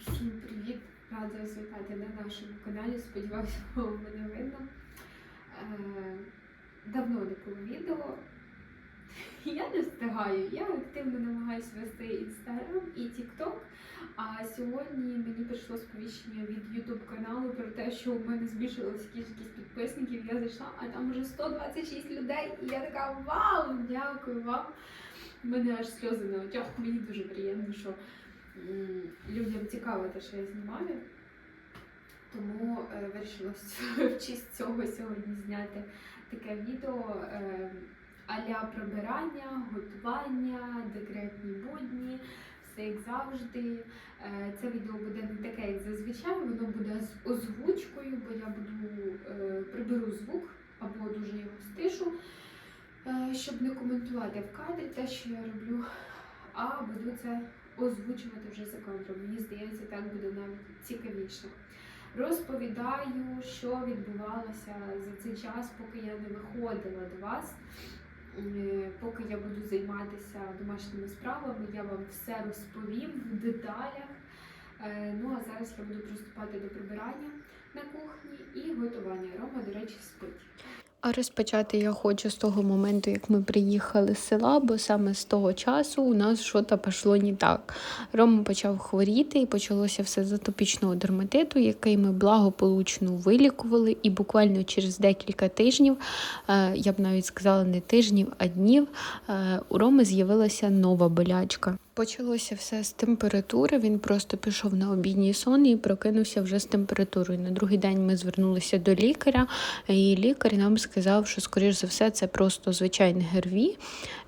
Всім привіт! Рада вас вітати на нашому каналі. Сподіваюся, вам мене видно. Е, Давно не було відео. Я не встигаю. Я активно намагаюся вести інстаграм і тікток. А сьогодні мені прийшло сповіщення від Ютуб каналу про те, що у мене збільшилася кількість підписників. Я зайшла, а там вже 126 людей. І я така вау! Дякую вам! У мене аж сльози на очах. Мені дуже приємно, що людям цікаво те, що я знімаю. Тому е, вирішила в честь цього сьогодні зняти таке відео е, а-ля прибирання, готування, декретні будні, все як завжди. Е, це відео буде не таке, як зазвичай, воно буде з озвучкою, бо я буду приберу звук або дуже його стишу, щоб не коментувати в кадрі те, що я роблю, а буду це озвучувати вже за кадром. Мені здається, так буде навіть цікавіше. Розповідаю, що відбувалося за цей час, поки я не виходила до вас. Е, Поки я буду займатися домашніми справами, я вам все розповім в деталях. Е, Ну а зараз я буду приступати до прибирання на кухні і готування. Рома, до речі, спить. А розпочати я хочу з того моменту, як ми приїхали з села, бо саме з того часу у нас щось пішло не так. Рома почав хворіти і почалося все з атопічного дерматиту, який ми благополучно вилікували. І буквально через декілька тижнів, е, я б навіть сказала, не тижнів, а днів, е, у Роми з'явилася нова болячка. Почалося все з температури. Він просто пішов на обідній сон і прокинувся вже з температурою. На другий день ми звернулися до лікаря, і лікар нам сказав, що, скоріш за все, це просто звичайне ГРВІ,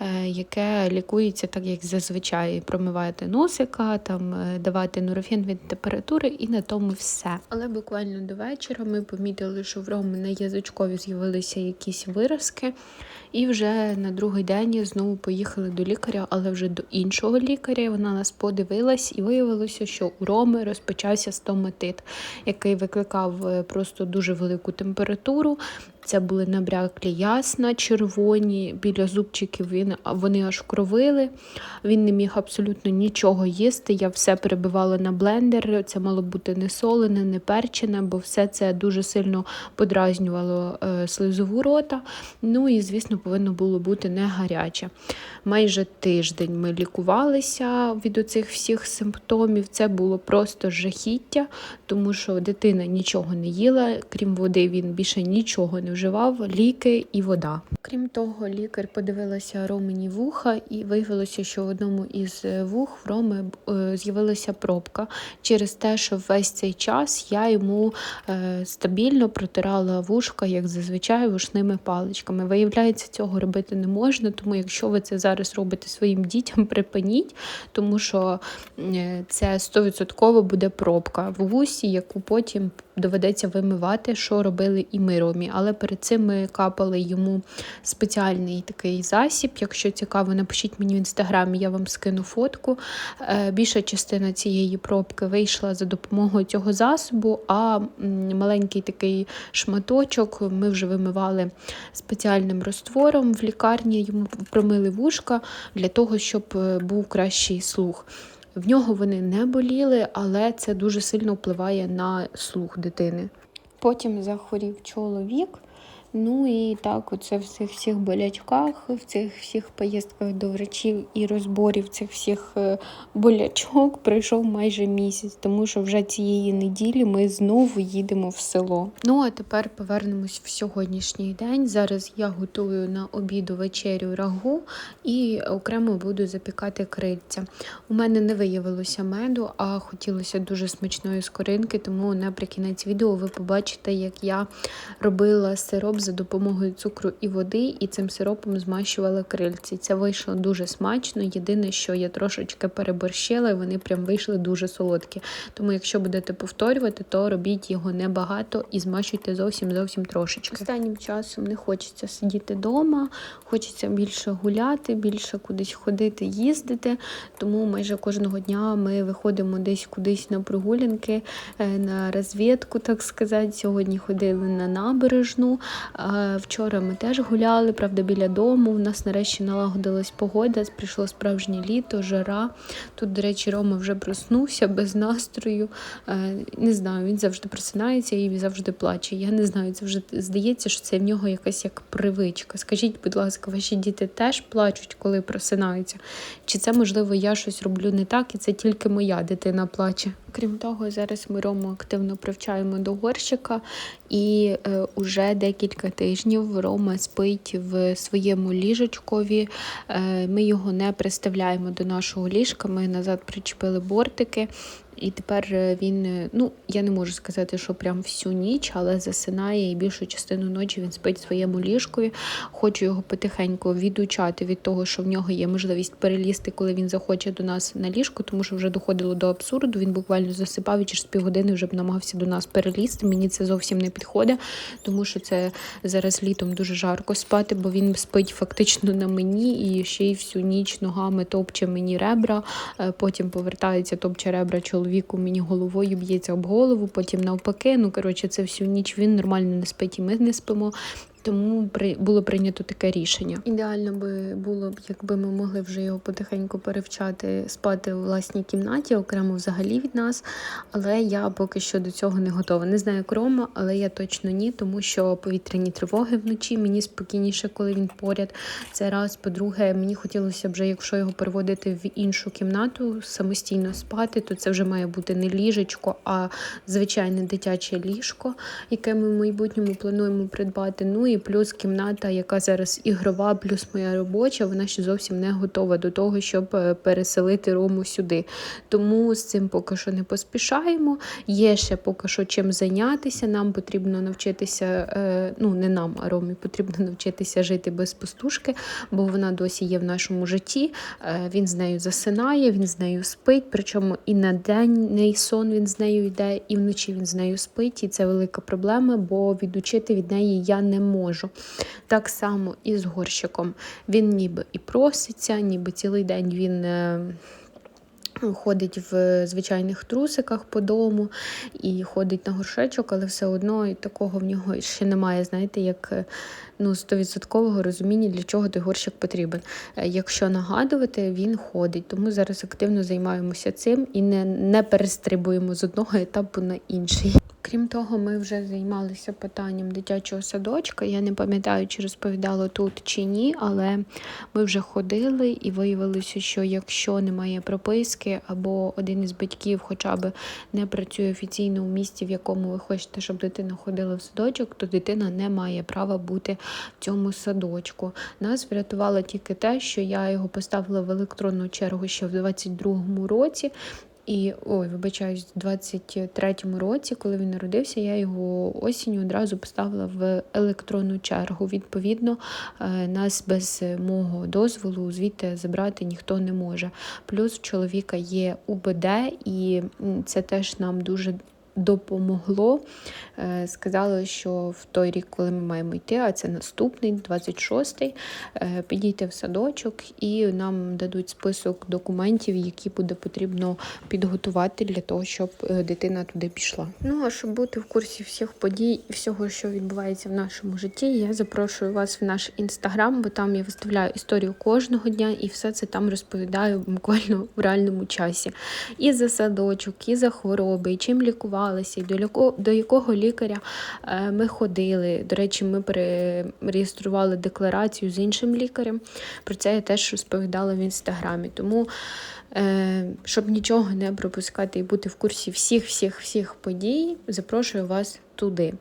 е, яке лікується так, як зазвичай промивати носика, там е, давати нурофен від температури, і на тому все. Але буквально до вечора ми помітили, що в Роми на язичкові з'явилися якісь виразки. І вже на другий день знову поїхали до лікаря, але вже до іншого лікаря. Вона нас подивилась і виявилося, що у Роми розпочався стоматит, який викликав е, просто дуже велику температуру. Це були набряклі ясна, червоні, біля зубчиків він, вони аж кровили. Він не міг абсолютно нічого їсти. Я все перебивала на блендер. Це мало бути не солене, не перчене, бо все це дуже сильно подразнювало е, слизову рота. Ну і, звісно, повинно було бути не гаряче. Майже тиждень ми лікувалися від оцих всіх симптомів. Це було просто жахіття, тому що дитина нічого не їла, крім води, він більше нічого не вживав, ліки і вода. Крім того, лікар подивилася Ромені вуха і виявилося, що в одному із е, вух в Роми е, з'явилася пробка через те, що весь цей час я йому е, стабільно протирала вушка, як зазвичай, вушними паличками. Виявляється, цього робити не можна, тому якщо ви це зараз робите своїм дітям, припиніть, тому що це 100% буде пробка в вусі, яку потім доведеться вимивати, що робили і ми Ромі. Але перед цим ми капали йому спеціальний такий засіб. Якщо цікаво, напишіть мені в інстаграмі, я вам скину фотку. Е, Більша частина цієї пробки вийшла за допомогою цього засобу, а маленький такий шматочок ми вже вимивали спеціальним роствором в лікарні. Йому промили вушка для того, щоб е, був кращий слух. В нього вони не боліли, але це дуже сильно впливає на слух дитини. Потім захворів чоловік. Ну і так, оце в цих всіх болячках, в цих всіх поїздках до врачів і розборів цих всіх е, болячок пройшов майже місяць, тому що вже цієї неділі ми знову їдемо в село. Ну а тепер повернемось в сьогоднішній день. Зараз я готую на обіду вечерю рагу і окремо буду запікати крильця. У мене не виявилося меду, а хотілося дуже смачної скоринки, тому наприкінець відео ви побачите, як я робила сироп за допомогою цукру і води, і цим сиропом змащувала крильці. Це вийшло дуже смачно. Єдине, що я трошечки переборщила, і вони прям вийшли дуже солодкі. Тому, якщо будете повторювати, то робіть його небагато і змащуйте зовсім зовсім трошечки. Останнім часом не хочеться сидіти вдома, хочеться більше гуляти, більше кудись ходити, їздити. Тому майже кожного дня ми виходимо десь кудись на прогулянки, е, на розвідку, так сказати. Сьогодні ходили на набережну. Вчора ми теж гуляли, правда, біля дому. У нас нарешті налагодилась погода, прийшло справжнє літо, жара. Тут, до речі, Рома вже проснувся без настрою. Е, Не знаю, він завжди просинається і завжди плаче. Я не знаю, це вже здається, що це в нього якась як привичка. Скажіть, будь ласка, ваші діти теж плачуть, коли просинаються? Чи це можливо я щось роблю не так, і це тільки моя дитина плаче? Крім того, зараз ми Рому активно привчаємо до горщика, і е, уже декілька тижнів Рома спить в своєму ліжечкові. Е, ми його не приставляємо до нашого ліжка. Ми назад причепили бортики. І тепер е, він, е, ну я не можу сказати, що прям всю ніч, але засинає і більшу частину ночі він спить в своєму ліжкові. Хочу його потихеньку відучати від того, що в нього є можливість перелізти, коли він захоче до нас на ліжко, тому що вже доходило до абсурду. Він буквально засипав і через півгодини вже б намагався до нас перелізти. Мені це зовсім не підходить, тому що це зараз літом дуже жарко спати, бо він спить фактично на мені і ще й всю ніч ногами топче мені ребра. Е, Потім повертається, топче ребра чоловіку мені головою, б'ється об голову, потім навпаки. Ну коротше, це всю ніч він нормально не спить, і ми не спимо. Тому при було прийнято таке рішення. Ідеально би було б, якби ми могли вже його потихеньку перевчати спати у власній кімнаті, окремо взагалі від нас. Але я поки що до цього не готова. Не знаю як Рома, але я точно ні, тому що повітряні тривоги вночі мені спокійніше, коли він поряд. Це раз. По-друге, мені хотілося б якщо його переводити в іншу кімнату, самостійно спати, то це вже має бути не ліжечко, а звичайне дитяче ліжко, яке ми в майбутньому плануємо придбати. Ну і плюс кімната, яка зараз ігрова, плюс моя робоча, вона ще зовсім не готова до того, щоб е, переселити Рому сюди. Тому з цим поки що не поспішаємо. Є ще поки що чим зайнятися. Нам потрібно навчитися, е, ну не нам, а Ромі потрібно навчитися жити без пастушки, бо вона досі є в нашому житті. Е, Він з нею засинає, він з нею спить. Причому і на денний сон він з нею йде, і вночі він з нею спить. І це велика проблема, бо відучити від неї я не можу. Так само і з горщиком. Він ніби і проситься, ніби цілий день він. е, Ходить в звичайних трусиках по дому і ходить на горшечок, але все одно і такого в нього ще немає, знаєте, як е, ну, стовідсоткового розуміння, для чого той горщик потрібен. Е, Якщо нагадувати, він ходить. Тому зараз активно займаємося цим і не, не перестрибуємо з одного етапу на інший. Крім того, ми вже займалися питанням дитячого садочка. Я не пам'ятаю, чи розповідала тут чи ні, але ми вже ходили і виявилося, що якщо немає прописки або один із батьків хоча б не працює офіційно у місті, в якому ви хочете, щоб дитина ходила в садочок, то дитина не має права бути в цьому садочку. Нас врятувало тільки те, що я його поставила в електронну чергу ще в 22-му році. І ой, вибачаюсь, в 23-му році, коли він народився, я його осінню одразу поставила в електронну чергу. Відповідно, е, нас без мого дозволу звідти забрати ніхто не може. Плюс в чоловіка є УБД, і це теж нам дуже допомогло. Е, Сказали, що в той рік, коли ми маємо йти, а це наступний, 26-й, е, підійти в садочок і нам дадуть список документів, які буде потрібно підготувати для того, щоб е, дитина туди пішла. Ну а щоб бути в курсі всіх подій і всього, що відбувається в нашому житті, я запрошую вас в наш інстаграм, бо там я виставляю історію кожного дня і все це там розповідаю буквально в реальному часі. І за садочок, і за хвороби, і чим лікувалися, і до якого, до якого лікаря е, ми ходили. До речі, ми перереєстрували декларацію з іншим лікарем. Про це я теж розповідала в інстаграмі. Тому, е, щоб нічого не пропускати і бути в курсі всіх, всіх, всіх подій, запрошую вас туди.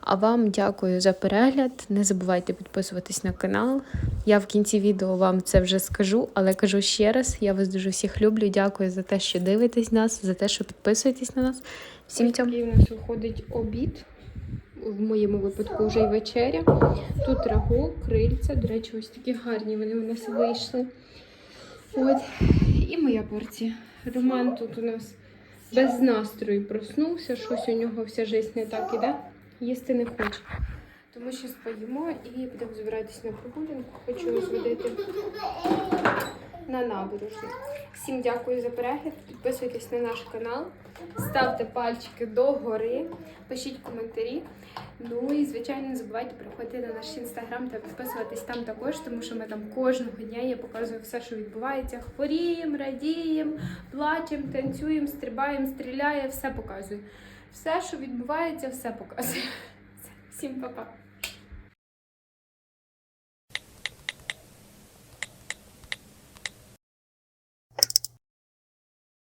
А вам дякую за перегляд. Не забувайте підписуватись на канал. Я в кінці відео вам це вже скажу, але кажу ще раз: я вас дуже всіх люблю. Дякую за те, що дивитесь нас, за те, що підписуєтесь на нас. Всім цьому. у нас виходить обід. В моєму випадку вже й вечеря. Тут рагу, крильця. До речі, ось такі гарні вони у нас вийшли. От. І моя порція. Роман тут у нас без настрою проснувся, щось у нього вся життя не так іде. Їсти не хоче. Тому що споїмо і будемо збиратись на прогулянку. Хочу розводити на набережну. Всім дякую за перегляд. Підписуйтесь на наш канал, ставте пальчики догори, пишіть коментарі. Ну і звичайно не забувайте приходити на наш інстаграм та підписуватись там також, тому що ми там кожного дня я показую все, що відбувається. Хворіємо, радіємо, плачемо, танцюємо, стрибаємо, стріляємо, все показую. Все, що відбувається, все показую. Всім па-па.